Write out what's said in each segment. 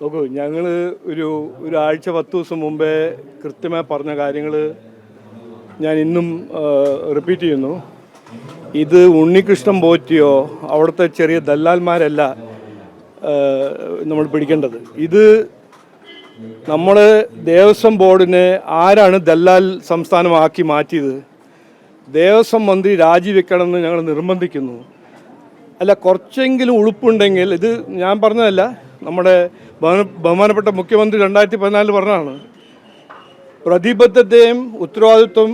നോക്കൂ ഞങ്ങൾ ഒരു ഒരാഴ്ച പത്ത് ദിവസം മുമ്പേ കൃത്യമായി പറഞ്ഞ കാര്യങ്ങൾ ഞാൻ ഇന്നും റിപ്പീറ്റ് ചെയ്യുന്നു. ഇത് ഉണ്ണികൃഷ്ണൻ പോറ്റിയോ അവിടുത്തെ ചെറിയ ദല്ലാൽമാരല്ല നമ്മൾ പിടിക്കേണ്ടത്. ഇത് നമ്മൾ ദേവസ്വം ബോർഡിനെ ആരാണ് ദല്ലാൽ സംസ്ഥാനമാക്കി മാറ്റിയത്? ദേവസ്വം മന്ത്രി രാജിവെക്കണമെന്ന് ഞങ്ങൾ നിർബന്ധിക്കുന്നു. അല്ല കുറച്ചെങ്കിലും ഉളുപ്പുണ്ടെങ്കിൽ ഇത് ഞാൻ പറഞ്ഞതല്ല നമ്മുടെ ബഹുമാനപ്പെട്ട മുഖ്യമന്ത്രി രണ്ടായിരത്തി പതിനാലിൽ പറഞ്ഞതാണ്. പ്രതിബദ്ധതയും ഉത്തരവാദിത്വം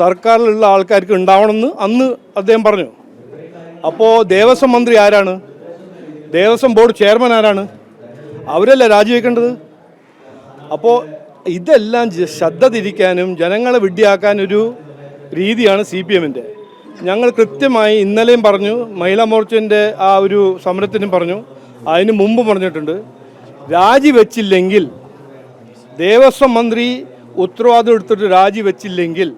സർക്കാരിലുള്ള ആൾക്കാർക്ക് ഉണ്ടാവണമെന്ന് അന്ന് അദ്ദേഹം പറഞ്ഞു. അപ്പോൾ ദേവസ്വം മന്ത്രി ആരാണ്? ദേവസ്വം ബോർഡ് ചെയർമാൻ ആരാണ്? അവരല്ല രാജിവെക്കേണ്ടത്? അപ്പോൾ ഇതെല്ലാം ശ്രദ്ധ തിരിക്കാനും ജനങ്ങളെ വിഡ്ഢിയാക്കാനൊരു രീതിയാണ് സി പി എമ്മിന്റെ. ഞങ്ങൾ കൃത്യമായി ഇന്നലെയും പറഞ്ഞു മഹിളാ മോർച്ചന്റെ ആ ഒരു സമരത്തിനും പറഞ്ഞു അതിന് മുമ്പ് പറഞ്ഞിട്ടുണ്ട്. രാജിവെച്ചില്ലെങ്കിൽ ദേവസ്വം മന്ത്രി ഉത്തരവാദിത്വം എടുത്തിട്ട് രാജിവെച്ചില്ലെങ്കിൽ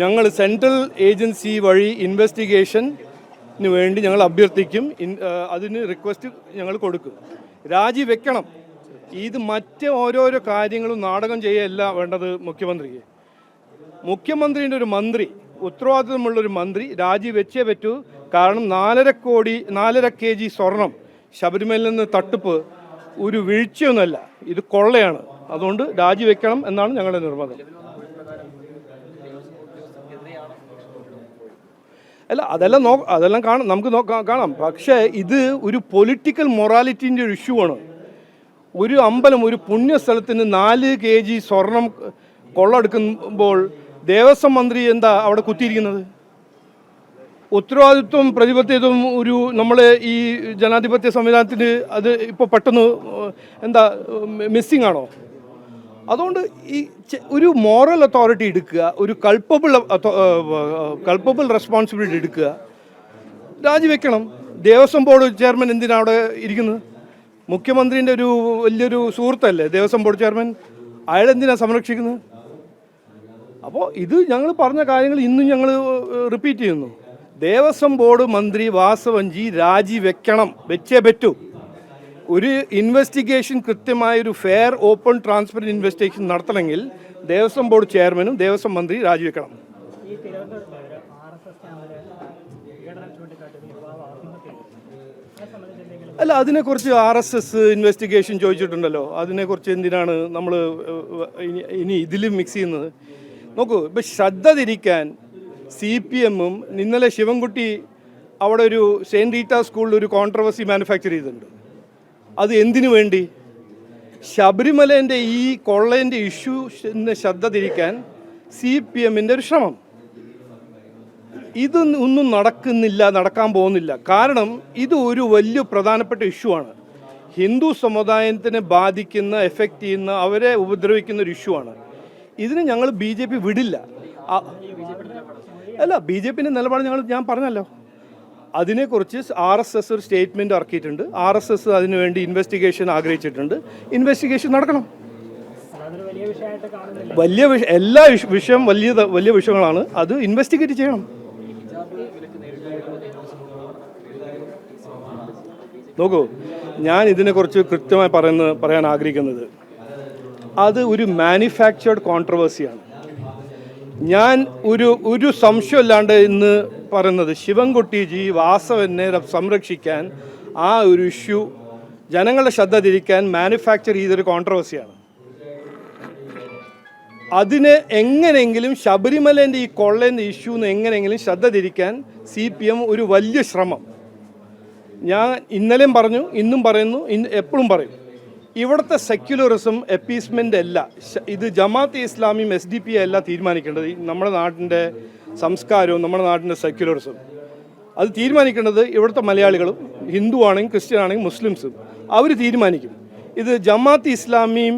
ഞങ്ങൾ സെൻട്രൽ ഏജൻസി വഴി ഇൻവെസ്റ്റിഗേഷന് വേണ്ടി ഞങ്ങൾ അഭ്യർത്ഥിക്കും അതിന് റിക്വസ്റ്റ് ഞങ്ങൾ കൊടുക്കും. രാജിവെക്കണം ഇത് മറ്റ് ഓരോരോ കാര്യങ്ങളും നാടകം ചെയ്യല്ല വേണ്ടത് മുഖ്യമന്ത്രിക്ക്. മുഖ്യമന്ത്രിന്റെ ഒരു മന്ത്രി ഉത്തരവാദിത്തമുള്ള ഒരു മന്ത്രി രാജിവെച്ചേ പറ്റൂ. കാരണം നാലര കോടി നാലര കെ ജി സ്വർണം ശബരിമലയിൽ നിന്ന് തട്ടിപ്പ് ഒരു വീഴ്ചയൊന്നുമല്ല. ഇത് കൊള്ളയാണ്. അതുകൊണ്ട് രാജിവെക്കണം എന്നാണ് ഞങ്ങളുടെ നിർബന്ധം. അല്ല അതെല്ലാം നോ അതെല്ലാം കാണാം. നമുക്ക് കാണാം. പക്ഷേ ഇത് ഒരു പൊളിറ്റിക്കൽ മൊറാലിറ്റിന്റെ ഒരു ഇഷ്യൂ ആണ്. ഒരു അമ്പലം ഒരു പുണ്യസ്ഥലത്തിന് നാല് കെ ജി സ്വർണം കൊള്ളെടുക്കുമ്പോൾ ദേവസ്വം മന്ത്രി എന്താ അവിടെ കുത്തിയിരിക്കുന്നത്? ഉത്തരവാദിത്വം പ്രതിബദ്ധതയും ഒരു നമ്മൾ ഈ ജനാധിപത്യ സംവിധാനത്തിന് അത് ഇപ്പോൾ പെട്ടെന്ന് എന്താ മിസ്സിംഗ് ആണോ? അതുകൊണ്ട് ഈ ഒരു മോറൽ അതോറിറ്റി എടുക്കുക ഒരു കൾപ്പബിൾ കൾപ്പബിൾ റെസ്പോൺസിബിലിറ്റി എടുക്കുക. രാജിവെക്കണം. ദേവസ്വം ബോർഡ് ചെയർമാൻ എന്തിനാണ് അവിടെ ഇരിക്കുന്നത്? മുഖ്യമന്ത്രിന്റെ ഒരു വലിയൊരു സുഹൃത്തല്ലേ ദേവസ്വം ബോർഡ് ചെയർമാൻ? അയാളെന്തിനാണ് സംരക്ഷിക്കുന്നത്? അപ്പോൾ ഇത് ഞങ്ങൾ പറഞ്ഞ കാര്യങ്ങൾ ഇന്നും ഞങ്ങൾ റിപ്പീറ്റ് ചെയ്യുന്നു. ദേവസ്വം ബോർഡ് മന്ത്രി വാസവഞ്ചി രാജിവെക്കണം വെച്ചേ പറ്റൂ. ഒരു ഇൻവെസ്റ്റിഗേഷൻ കൃത്യമായ ഒരു ഫെയർ ഓപ്പൺ ട്രാൻസ്പെറന്റ് ഇൻവെസ്റ്റിഗേഷൻ നടത്തണമെങ്കിൽ ദേവസ്വം ബോർഡ് ചെയർമാനും ദേവസ്വം മന്ത്രി രാജിവെക്കണം അല്ല അതിനെക്കുറിച്ച് ആർ എസ് എസ് ഇൻവെസ്റ്റിഗേഷൻ ചോദിച്ചിട്ടുണ്ടല്ലോ. അതിനെക്കുറിച്ച് എന്തിനാണ് നമ്മൾ ഇനി ഇതിലും മിക്സ് ചെയ്യുന്നത്? നോക്കൂ ഇപ്പം ശ്രദ്ധ തിരിക്കാൻ സി പി എമ്മും ഇന്നലെ ശിവൻകുട്ടി അവിടെ ഒരു സെയിന്റ് റീറ്റ സ്കൂളിൽ ഒരു കോൺട്രവേഴ്സി മാനുഫാക്ചർ ചെയ്തിട്ടുണ്ട്. അത് എന്തിനു വേണ്ടി? ശബരിമലേന്റെ ഈ കൊള്ളേന്റെ ഇഷ്യൂ ശ്രദ്ധ തിരിക്കാൻ സി പി എമ്മിന്റെ ഒരു ശ്രമം. ഇത് ഒന്നും നടക്കുന്നില്ല നടക്കാൻ പോകുന്നില്ല. കാരണം ഇത് ഒരു വലിയ പ്രധാനപ്പെട്ട ഇഷ്യൂ ആണ്. ഹിന്ദു സമുദായത്തിനെ ബാധിക്കുന്ന എഫക്റ്റ് ചെയ്യുന്ന അവരെ ഉപദ്രവിക്കുന്ന ഒരു ഇഷ്യൂ ആണ്. ഇതിന് ഞങ്ങൾ ബി ജെ പി വിടില്ല. അല്ല ബി ജെ പിന്റെ നിലപാട് ഞങ്ങൾ ഞാൻ പറഞ്ഞല്ലോ. അതിനെക്കുറിച്ച് ആർ എസ് എസ് ഒരു സ്റ്റേറ്റ്മെന്റ് ഇറക്കിയിട്ടുണ്ട്. ആർ എസ് എസ് അതിനുവേണ്ടി ഇൻവെസ്റ്റിഗേഷൻ ആഗ്രഹിച്ചിട്ടുണ്ട്. ഇൻവെസ്റ്റിഗേഷൻ നടക്കണം. വലിയ വിഷ എല്ലാ വിഷ- വിഷയം വലിയ വലിയ വിഷയങ്ങളാണ്. അത് ഇൻവെസ്റ്റിഗേറ്റ് ചെയ്യണം. നോക്കൂ ഞാൻ ഇതിനെക്കുറിച്ച് കൃത്യമായി പറയുന്ന പറയാൻ ആഗ്രഹിക്കുന്നത് അത് ഒരു മാനുഫാക്ചേർഡ് കോൺട്രവേഴ്സിയാണ് ഞാൻ ഒരു ഒരു സംശയമില്ലാണ്ട് ഇന്ന് പറയുന്നത് ശിവൻകുട്ടിജി വാസവനെ സംരക്ഷിക്കാൻ ആ ഒരു ഇഷ്യൂ ജനങ്ങളുടെ ശ്രദ്ധ തിരിക്കാൻ മാനുഫാക്ചർ ചെയ്തൊരു കോൺട്രവേഴ്സിയാണ് അതിന് എങ്ങനെയെങ്കിലും ശബരിമലേന്റെ ഈ കൊള്ളേന്റെ ഇഷ്യൂന്ന് എങ്ങനെയെങ്കിലും ശ്രദ്ധ തിരിക്കാൻ സി പി എം ഒരു വലിയ ശ്രമം. ഞാൻ ഇന്നലെയും പറഞ്ഞു ഇന്നും പറയുന്നു എപ്പോഴും പറയും. ഇവിടുത്തെ സെക്യുലറിസം എപ്പീസ്മെന്റ് അല്ല. ഇത് ജമാഅത്ത് ഇസ്ലാമിയും എസ് ഡി പി അല്ല തീരുമാനിക്കേണ്ടത്. നമ്മുടെ നാട്ടിന്റെ സംസ്കാരവും നമ്മുടെ നാട്ടിന്റെ സെക്യുലറിസം അത് തീരുമാനിക്കേണ്ടത് ഇവിടുത്തെ മലയാളികളും ഹിന്ദു ആണെങ്കിൽ ക്രിസ്ത്യൻ ആണെങ്കിൽ മുസ്ലിംസും. അവർ തീരുമാനിക്കും. ഇത് ജമാഅത്ത് ഇസ്ലാമിയും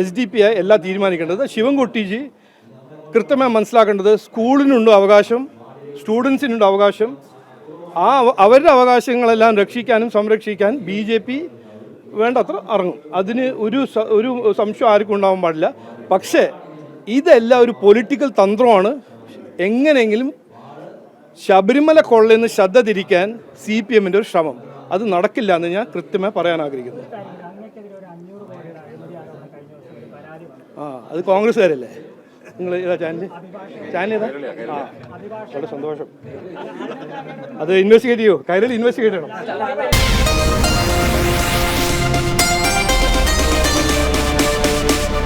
എസ് ഡി പി എല്ലാം തീരുമാനിക്കേണ്ടത്. ശിവൻകുട്ടിജി കൃത്യമായി മനസ്സിലാക്കേണ്ടത് സ്കൂളിനുണ്ട് അവകാശം സ്റ്റുഡൻസിനുണ്ട് അവകാശം. ആ അവരുടെ അവകാശങ്ങളെല്ലാം രക്ഷിക്കാനും സംരക്ഷിക്കാൻ ബി ജെ പി വേണ്ടത്ര ഇറങ്ങും. അതിന് ഒരു ഒരു സംശയം ആർക്കും ഉണ്ടാവാൻ പാടില്ല. പക്ഷേ ഇതെല്ലാം ഒരു പൊളിറ്റിക്കൽ തന്ത്രമാണ്. എങ്ങനെയെങ്കിലും ശബരിമല കൊള്ളയിൽ നിന്ന് ശ്രദ്ധ തിരിക്കാൻ സി പി എമ്മിന്റെ ഒരു ശ്രമം. അത് നടക്കില്ല എന്ന് ഞാൻ കൃത്യമായി പറയാൻ ആഗ്രഹിക്കുന്നു. ആ അത് കോൺഗ്രസ്സുകാരല്ലേ? നിങ്ങൾ ഏതാ ചാനൽ ചാനൽ ഏതാ? ആ വളരെ സന്തോഷം. അത് ഇൻവെസ്റ്റിഗേറ്റ് ചെയ്യോ. കൈരളി ഇൻവെസ്റ്റിഗേറ്റ് ചെയ്യണം.